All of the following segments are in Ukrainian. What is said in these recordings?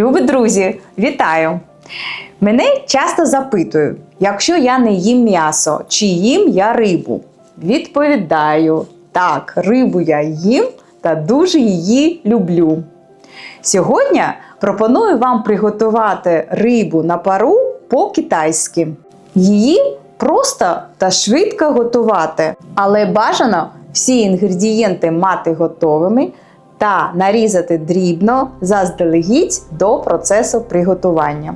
Любі друзі, вітаю! Мене часто запитують, якщо я не їм м'ясо, чи їм я рибу? Відповідаю: так, рибу я їм та дуже її люблю. Сьогодні пропоную вам приготувати рибу на пару по-китайськи. Її просто та швидко готувати, але бажано всі інгредієнти мати готовими та нарізати дрібно заздалегідь до процесу приготування.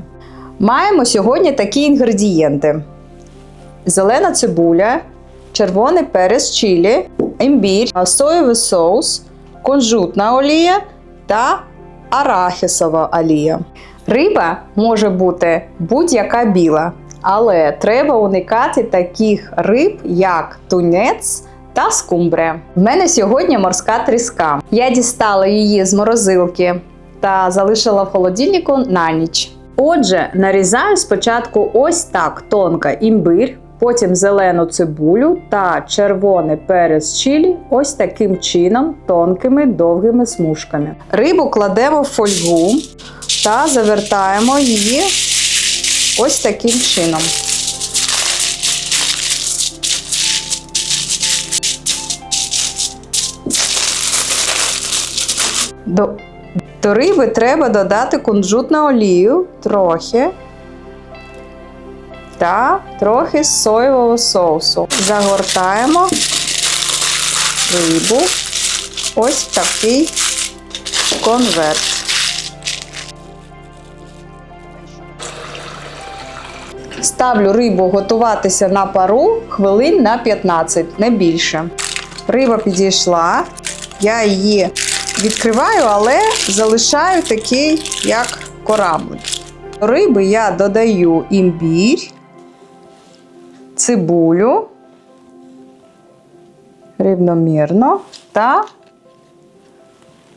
Маємо сьогодні такі інгредієнти: зелена цибуля, червоний перець чилі, імбір, соєвий соус, кунжутна олія та арахісова олія. Риба може бути будь-яка біла, але треба уникати таких риб, як тунець та скумбрія. В мене сьогодні морська тріска. Я дістала її з морозилки та залишила в холодильнику на ніч. Отже, нарізаю спочатку ось так тонко імбир, потім зелену цибулю та червоний перець чилі ось таким чином, тонкими довгими смужками. Рибу кладемо в фольгу та завертаємо її ось таким чином. До, до риби треба додати кунжутну олію трохи та трохи соєвого соусу. Загортаємо рибу ось такий конверт. Ставлю рибу готуватися на пару хвилин на 15, не більше. Риба підійшла, я її відкриваю, але залишаю такий, як кораблик. Риби я додаю імбір, цибулю рівномірно та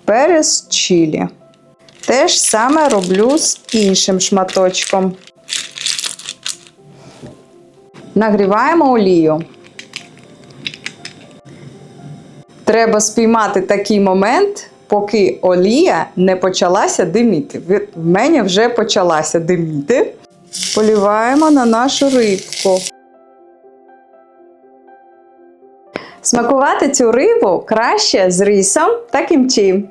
перець чилі. Те ж саме роблю з іншим шматочком. Нагріваємо олію. Треба спіймати такий момент, поки олія не почалася диміти. В мене вже почалася диміти. Поліваємо на нашу рибку. Смакувати цю рибу краще з рисом та кімчі.